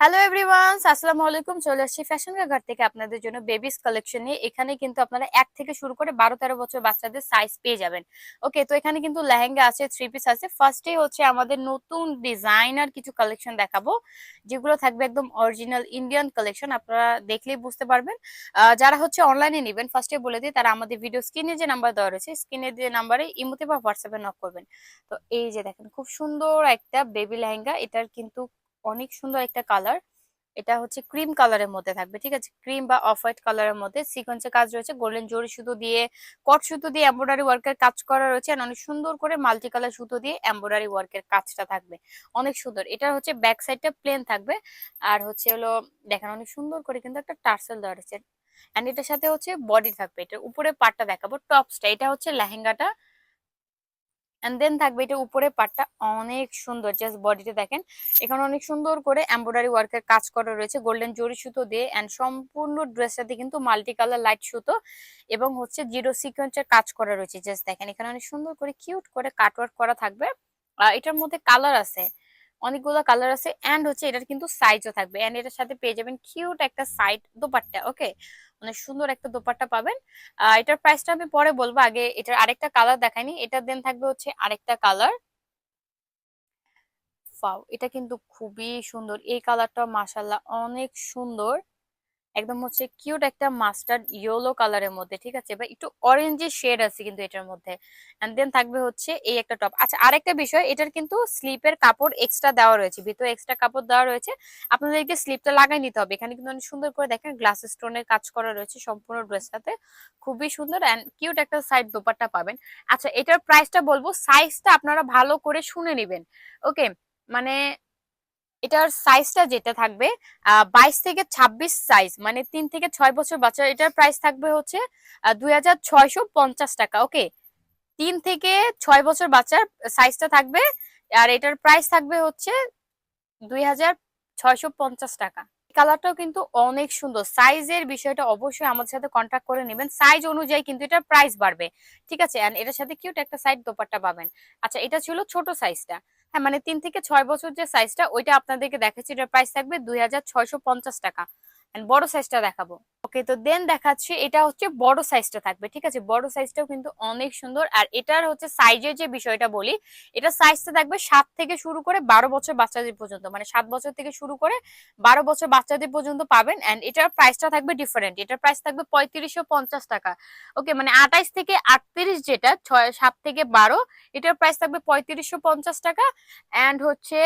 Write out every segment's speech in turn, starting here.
Hello everyone আসসালামু আলাইকুম চলে আসছি ফ্যাশন ঘাট থেকে আপনাদের জন্য বেবিস কালেকশন নিয়ে। এখানে কিন্তু আপনারা এক থেকে শুরু করে বারো, তেরো বছর বাচ্চাদের সাইজ পেয়ে যাবেন। ওকে তো এখানে কিন্তু লেহেঙ্গা আছে থ্রি পিস আছে। ফার্স্টে হচ্ছে আমাদের নতুন ডিজাইনার কিছু কালেকশন দেখাবো, যেগুলো থাকবে একদম অরিজিনাল ইন্ডিয়ান কালেকশন আপনারা দেখলেই বুঝতে পারবেন। যারা হচ্ছে অনলাইনে নেবেন ফার্স্টে বলে দিই, তারা আমাদের ভিডিও স্ক্রিনে যে নাম্বার দেওয়া রয়েছে স্ক্রিনে যে নাম্বারে ইমোতে বা হোয়াটসঅ্যাপে নক করবেন। তো এই যে দেখেন, খুব সুন্দর একটা বেবি লেহেঙ্গা। এটার কিন্তু অনেক সুন্দর একটা কালার এটা হচ্ছে ক্রিম কালারের মধ্যে থাকবে, ঠিক আছে? ক্রিম বা অফ হোয়াইট কালারের মধ্যে সিকোয়েন্সের কাজ রয়েছে। গোল্ডেন জরি সুতো দিয়ে কট সুতো দিয়ে এমব্রয়ডারি ওয়ার্কের কাজ করা রয়েছে আর অনেক সুন্দর করে মাল্টি কালার সুতো দিয়ে এমব্রয়ডারি ওয়ার্কের কাজটা থাকবে। অনেক সুন্দর। এটা হচ্ছে ব্যাক সাইডটা প্লেন থাকবে। আর হচ্ছে হলো, দেখেন অনেক সুন্দর করে কিন্তু একটা টার্সেল দেওয়া রয়েছে। এন্ড এটার সাথে হচ্ছে বডি থাকবে। এটার উপরে পার্টটা দেখাবো টপসটা এটা হচ্ছে লেহেঙ্গাটা। এন্ড দেন থাকবে এটা উপরে পাটটা অনেক সুন্দর জাস্ট বডিতে দেখেন। এখানে অনেক সুন্দর করে এমব্রয়ডারি ওয়ার্কের কাজ করা রয়েছে গোল্ডেন জরি সুতো দিয়ে এন্ড সম্পূর্ণ ড্রেসটাতে কিন্তু মাল্টি কালার লাইট সুতো এবং হচ্ছে জিরো সিকোয়েন্সের কাজ করা রয়েছে। জাস্ট দেখেন, এখানে অনেক সুন্দর করে কিউট করে কাটওয়ার্ক করা থাকবে। এটার মধ্যে কালার আছে, অনেকগুলো কালার আছে এন্ড হচ্ছে এটার কিন্তু সাইজও থাকবে। এন্ড এটার সাথে পেয়ে যাবেন কিউট একটা সাইড দোপাট্টা ওকে অনেক সুন্দর একটা দোপাট্টা পাবেন। এটার প্রাইসটা আমি পরে বলব। আগে এটার আরেকটা কালার দেখাইনি। এটা দেন থাকবে হচ্ছে আরেকটা কালার ফাও এটা কিন্তু খুবই সুন্দর। এই কালারটা মাসাল্লাহ অনেক সুন্দর। একদম হচ্ছে কিউট একটা মাস্টার্ড ইয়েলো কালারের মধ্যে, ঠিক আছে? বা একটু অরেঞ্জের শেড আছে কিন্তু এটার মধ্যে। এন্ড দেন থাকবে হচ্ছে এই একটা টপ আচ্ছা আরেকটা বিষয়, এটার কিন্তু স্লিপের কাপড় এক্সট্রা দেওয়া রয়েছে। ভিতরে এক্সট্রা কাপড় দেওয়া রয়েছে। আপনাদেরকে স্লিপটা লাগাই নিতে হবে। এখানে কিন্তু অনেক সুন্দর করে দেখেন গ্লাস স্টোনের কাজ করা রয়েছে সম্পূর্ণ ড্রেসটাতে খুবই সুন্দর অ্যান্ড কিউট একটা সাইড দোপাট্টা পাবেন। আচ্ছা এটার প্রাইসটা বলব সাইজটা আপনারা ভালো করে শুনে নেবেন। ওকে মানে এটার সাইজটা যেটা থাকবে বাইশ থেকে ছাব্বিশ সাইজ মানে তিন থেকে ছয় বছর বাচ্চা এটার প্রাইস থাকবে হচ্ছে দুই হাজার ছয়শো পঞ্চাশ টাকা ওকে তিন থেকে ছয় বছর বাচ্চার সাইজটা থাকবে, আর এটার প্রাইস থাকবে হচ্ছে দুই হাজার ছয়শো পঞ্চাশ টাকা। কালারটাও কিন্তু অনেক সুন্দর। সাইজের বিষয়টা অবশ্যই আমাদের সাথে কন্ট্যাক্ট করে নেবেন। সাইজ অনুযায়ী কিন্তু এটার প্রাইস বাড়বে। ঠিক আছে? এটার সাথে কিউট একটা সাইড দোপাট্টা পাবেন। আচ্ছা এটা ছিল ছোট সাইজটা হ্যাঁ মানে তিন থেকে ছয় বছর যে সাইজটা ওইটা আপনাদেরকে দেখাচ্ছি। এটার প্রাইস থাকবে দুই হাজার ছয়শো পঞ্চাশ টাকা। এন্ড বড় সাইজটা দেখাবো। ওকে তো দেন দেখাচ্ছি, এটা হচ্ছে বড় সাইজটা থাকবে, ঠিক আছে? বড় সাইজটাও কিন্তু অনেক সুন্দর, আর এটার হচ্ছে সাইজের যে বিষয়টা বলি, এটা সাইজটা থাকবে সাত থেকে শুরু করে বারো বছর বাচ্চাদের পর্যন্ত মানে সাত বছর থেকে শুরু করে বারো বছর বাচ্চাদের পর্যন্ত পাবেন অ্যান্ড এটার প্রাইসটা থাকবে ডিফারেন্ট এটার প্রাইস থাকবে পঁয়ত্রিশশো পঞ্চাশ টাকা। ওকে মানে আঠাইশ থেকে আটত্রিশ যেটা, ছয়, সাত থেকে বারো, এটার প্রাইস থাকবে পঁয়ত্রিশশো পঞ্চাশ টাকা অ্যান্ড হচ্ছে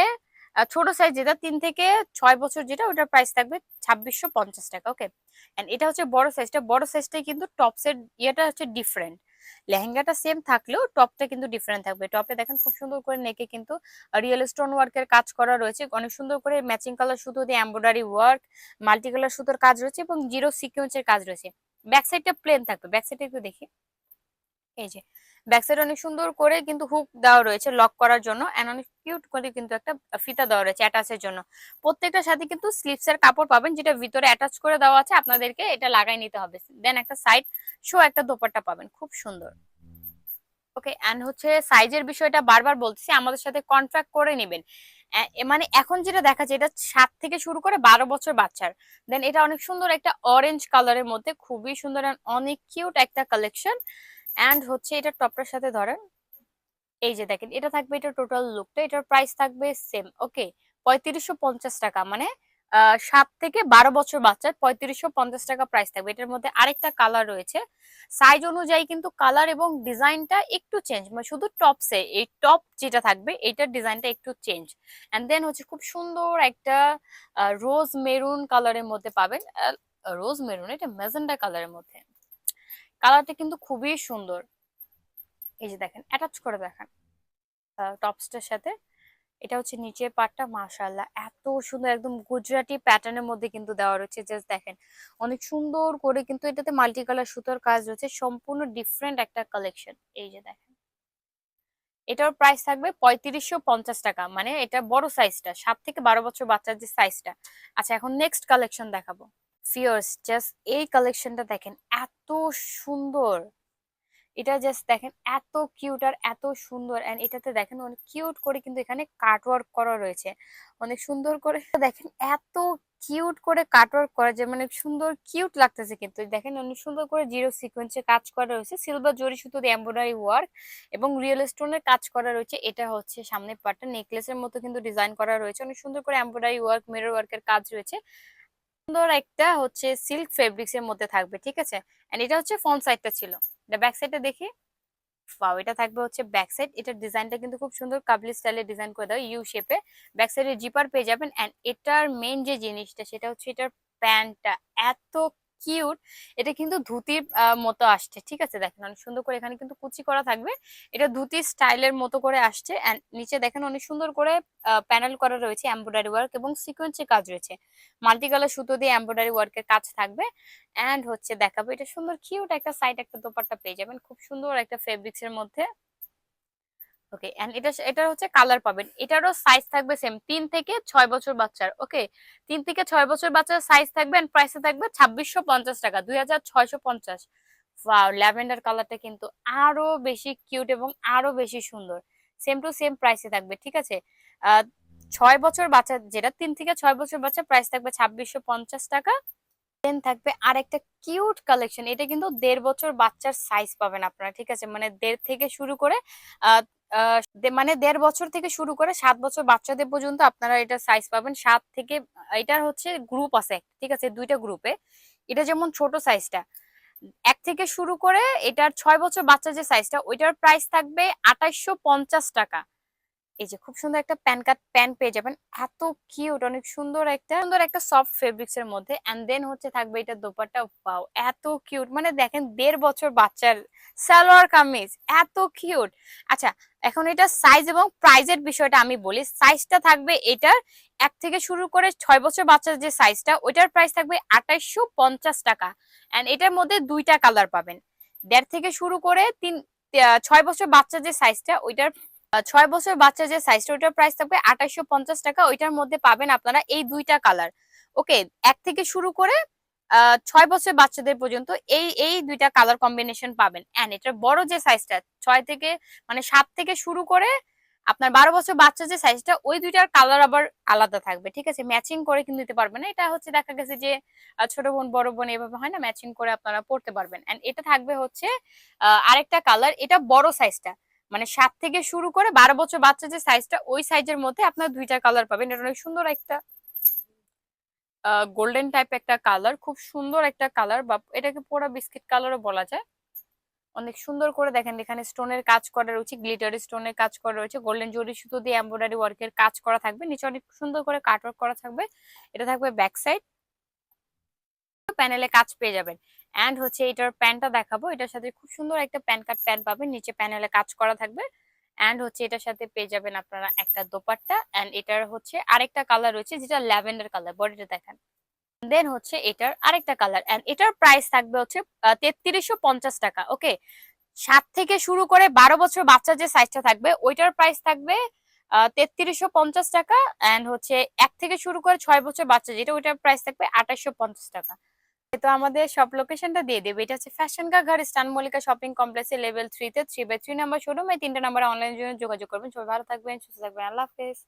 ছোট সাইজ যেটা, তিন থেকে ছয় বছর যেটা, ওটার প্রাইস থাকবে ছাব্বিশশো পঞ্চাশ টাকা ওকে এন্ড এটা হচ্ছে বড় সাইজটা বড় সাইজটাই কিন্তু টপসের ইয়েটা হচ্ছে ডিফারেন্ট লেহেঙ্গাটা সেম থাকলেও টপটা কিন্তু ডিফারেন্ট থাকবে। টপে দেখেন খুব সুন্দর করে নেকে কিন্তু রিয়েল স্টোন ওয়ার্কের কাজ করা রয়েছে। অনেক সুন্দর করে ম্যাচিং কালার সুতো দিয়ে এমব্রয়ডারি ওয়ার্ক মাল্টি কালার সুতোর কাজ রয়েছে এবং জিরো সিকোয়েন্সের কাজ রয়েছে। ব্যাক সাইডটা প্লেন থাকবে। ব্যাক সাইডে একটু দেখি। এই যে ব্যাক সাইড অনেক সুন্দর করে কিন্তু হুক দেওয়া রয়েছে লক করার জন্য। এন্ড অনেক কিউট করে কিন্তু একটা ফিতা দেওয়া রয়েছে অ্যাটাচের জন্য। প্রত্যেকটার সাথে কিন্তু স্লিপস এর কাপড় পাবেন, যেটা ভিতরে অ্যাটাচ করে দেওয়া আছে, আপনাদেরকে এটা লাগাই নিতে হবে। দেন একটা সাইড শো একটা দোপাট্টা পাবেন, খুব সুন্দর। ওকে এন্ড হচ্ছে সাইজের বিষয়টা বারবার বলতেছি, আমাদের সাথে কন্ট্রাক্ট করে নেবেন। মানে এখন যেটা দেখা যায়, এটা সাত থেকে শুরু করে বারো বছর বাচ্চার। দেন এটা অনেক সুন্দর একটা অরেঞ্জ কালারের মধ্যে, খুবই সুন্দর অনেক কিউট একটা কালেকশন এন্ড হচ্ছে এটা টপটার সাথে ধরেন এই যে দেখেন, এটা থাকবে এটা টোটাল লুকটা এটার প্রাইস থাকবে সেম ওকে পঁয়ত্রিশশো পঞ্চাশ টাকা মানে সাত থেকে বারো বছর বাচ্চার পঁয়ত্রিশশো পঞ্চাশ টাকা প্রাইস থাকবে। এটার মধ্যে আরেকটা কালার রয়েছে। সাইজ অনুযায়ী কিন্তু কালার এবং ডিজাইনটা একটু চেঞ্জ মানে শুধু টপসে এই টপ যেটা থাকবে এইটার ডিজাইনটা একটু চেঞ্জ এন্ড দেন হচ্ছে খুব সুন্দর একটা রোজ মেরুন কালারের মধ্যে পাবেন রোজ মেরুন এটা ম্যাজেন্ডা কালারের মধ্যে। কালারটা কিন্তু খুবই সুন্দর। এই যে দেখেন অ্যাটাচ করে দেখেন। টপসটার সাথে। এটা হচ্ছে নিচের পার্টটা মাশাআল্লাহ। এত সুন্দর একদম গুজরাটি প্যাটার্নের মধ্যে কিন্তু দেওয়া রয়েছে জাস্ট দেখেন। অনেক সুন্দর করে কিন্তু এটাতে মাল্টি কালার সুতোর কাজ রয়েছে, সম্পূর্ণ ডিফারেন্ট একটা কালেকশন এই যে দেখেন। এটার প্রাইস থাকবে পঁয়ত্রিশশো পঞ্চাশ টাকা মানে এটা বড় সাইজটা সাত থেকে বারো বছর বাচ্চার যে সাইজটা আচ্ছা এখন নেক্সট কালেকশন দেখাবো। ফিয়ার্স জাস্ট এই কালেকশনটা দেখেন, এত সুন্দর। এটা জাস্ট দেখেন এত কিউট আর এত সুন্দর এন্ড এটাতে দেখেন অনেক কিউট করে কিন্তু এখানে কাটওয়ার্ক করা রয়েছে। অনেক সুন্দর করে দেখেন এত কিউট করে কাটওয়ার্ক করা যে মানে সুন্দর কিউট লাগতেছে কিন্তু। দেখেন অনেক সুন্দর করে জিরো সিকোয়েন্সে কাজ করা রয়েছে সিলভার জরি সুতো দিয়ে এমব্রয়ডারি ওয়ার্ক এবং রিয়েল স্টোনের কাজ করা রয়েছে। এটা হচ্ছে সামনে পার্টটা নেকলেসের মতো কিন্তু ডিজাইন করা রয়েছে। অনেক সুন্দর করে এমব্রয়ডারি ওয়ার্ক মিরর ওয়ার্কের কাজ রয়েছে। সুন্দর একটা হচ্ছে সিল্ক ফেব্রিক্স এর মধ্যে থাকবে, ঠিক আছে? এন্ড এটা হচ্ছে ফ্রন্ট সাইডটা ছিল। এটা ব্যাক সাইডটা দেখি। বা এটা থাকবে হচ্ছে ব্যাক সাইড এটার ডিজাইনটা কিন্তু খুব সুন্দর। কাবলি স্টাইলে ডিজাইন করে দাও ইউ শেপে ব্যাক সাইডে জিপার পেয়ে যাবেন। এন্ড এটার মেন যে জিনিসটা, সেটা হচ্ছে এটার প্যান্টটা এত কিউট। এটা কিন্তু ধুতির মতো আসছে, ঠিক আছে? দেখেন অনেক সুন্দর করে এখানে কিন্তু কুচি করা থাকবে। এটা ধুতি স্টাইলের মতো করে আসছে নিচে দেখেন অনেক সুন্দর করে প্যানেল করা রয়েছে এমব্রয়ডারি ওয়ার্ক এবং সিকোয়েন্সের কাজ রয়েছে। মাল্টি কালার সুতো দিয়ে এমব্রয়ডারি ওয়ার্কের কাজ থাকবে এন্ড হচ্ছে দেখাবো। এটা সুন্দর কিউট একটা সাইড একটা দোপাট্টা পেয়ে যাবেন। খুব সুন্দর একটা ফেব্রিক্স এর মধ্যে। ওকে এন্ড এটা এটা হচ্ছে কালার পাবেন। এটারও সাইজ থাকবে সেম তিন থেকে ছয় বছর বাচ্চার ওকে তিন থেকে ছয় বছর বাচ্চার সাইজ থাকবে এন্ড প্রাইসে থাকবে ছাব্বিশশো পঞ্চাশ টাকা, দুই হাজার ছয়শো পঞ্চাশ। ওয়াও ল্যাভেন্ডার কালারটা কিন্তু আরও বেশি কিউট এবং আরও বেশি সুন্দর। সেম টু সেম প্রাইসে থাকবে, ঠিক আছে? ছয় বছর বাচ্চা, যেটা তিন থেকে ছয় বছর বাচ্চা প্রাইস থাকবে ছাব্বিশশো পঞ্চাশ টাকা। দেন থাকবে আর একটা কিউট কালেকশন এটা কিন্তু দেড় বছর বাচ্চার সাইজ পাবেন আপনারা, ঠিক আছে? মানে দেড় থেকে শুরু করে মানে দেড় বছর থেকে শুরু করে সাত বছর বাচ্চাদের পর্যন্ত আপনারা এটা সাইজ পাবেন। সাত থেকে, এটার হচ্ছে গ্রুপ আছে, ঠিক আছে? দুইটা গ্রুপে এটা যেমন ছোট সাইজটা এক থেকে শুরু করে এটার ছয় বছর বাচ্চা যে সাইজটা ওইটার প্রাইস থাকবে আঠাইশো টাকা। এই যে খুব সুন্দর একটা প্যান কাট প্যান পেয়ে যাবেন। এত কিউট, অনেক সুন্দর একটা সুন্দর একটা সফট ফেব্রিক্স এর মধ্যে। এন্ড দেন হচ্ছে থাকবে এটা দোপাট্টা। পাও এত কিউট। মানে দেখেন, দেড় বছর বাচ্চার সালোয়ার কামিজ। এত কিউট। আচ্ছা এখন এটা সাইজ এবং প্রাইজের বিষয়টা আমি বলি। সাইজটা থাকবে এটার এক থেকে শুরু করে ছয় বছর বাচ্চার যে সাইজটা ওইটার প্রাইস থাকবে আঠাইশো পঞ্চাশ টাকা। এন্ড এটার মধ্যে দুইটা কালার পাবেন। দেড় থেকে শুরু করে তিন ছয় বছর বাচ্চার যে সাইজটা ওইটার ছয় বছর বাচ্চা যে সাইজটা ওইটার প্রাইস থাকবে আঠাশশো পঞ্চাশ টাকা। ওইটার মধ্যে পাবেন আপনারা এই দুইটা কালার ওকে এক থেকে শুরু করে ছয় বছর বাচ্চাদের পর্যন্ত এই এই দুইটা কালার কম্বিনেশন পাবেন। এন্ড এটার বড় যে সাইজটা ছয় থেকে মানে সাত থেকে শুরু করে আপনার বারো বছর বাচ্চা যে সাইজটা ওই দুইটার কালার আবার আলাদা থাকবে। ঠিক আছে? ম্যাচিং করে কিন্তু দিতে পারবেন না। এটা হচ্ছে দেখা গেছে যে ছোট বোন, বড় বোন এভাবে হয় না ম্যাচিং করে আপনারা পড়তে পারবেন। এন্ড এটা থাকবে হচ্ছে আরেকটা কালার এটা বড় সাইজটা মানে সাত থেকে শুরু করে বারো বছর বাচ্চা যে সাইজটা ওই সাইজের মধ্যে আপনার দুইটা কালার পাবেন। এটা অনেক সুন্দর একটা গোল্ডেন টাইপ একটা কালার খুব সুন্দর একটা কালার বা এটাকে পুরো বিস্কিট কালারও বলা যায়। অনেক সুন্দর করে দেখেন, এখানে স্টোনের কাজ করা রয়েছে গ্লিটার স্টোনের কাজ করা রয়েছে গোল্ডেন জরি সুতো দিয়ে এমব্রয়ডারি ওয়ার্কের কাজ করা থাকবে, নিচে অনেক সুন্দর করে কাট ওয়ার্ক করা থাকবে, এটা থাকবে ব্যাক সাইড প্যানেলে কাজ পেয়ে যাবেন। এন্ড হচ্ছে এটার প্যান্টটা দেখাবো। এটার সাথে খুব সুন্দর একটা প্যান কাট প্যান্ট পাবেন। নিচে প্যানেলে কাজ করা থাকবে। এন্ড হচ্ছে এটার সাথে পেয়ে যাবেন আপনারা একটা দোপাট্টা। এন্ড এটার হচ্ছে আরেকটা কালার রয়েছে, যেটা ল্যাভেন্ডার কালার বডিটা দেখেন। দেন হচ্ছে এটার আরেকটা কালার এন্ড এটার প্রাইস থাকবে হচ্ছে তেত্রিশশো টাকা ওকে সাত থেকে শুরু করে বারো বছর বাচ্চা যে সাইজটা থাকবে, ওইটার প্রাইস থাকবে তেত্রিশশো পঞ্চাশ টাকা। এন্ড হচ্ছে এক থেকে শুরু করে ছয় বছর বাচ্চা, যেটা ওইটার প্রাইস থাকবে আঠাশশো পঞ্চাশ টাকা। তো আমাদের সব লোকেশনটা দিয়ে দেবে। এটা হচ্ছে ফ্যাশন কা ঘর স্টান মল্লিকা শপিং কমপ্লেক্সে লেভেল থ্রিতে three by three number showroom এই তিনটা নাম্বার অনলাইনের জন্য যোগাযোগ করবেন। সবাই ভালো থাকবেন, সুস্থ থাকবেন। আল্লাহ হাফেজ।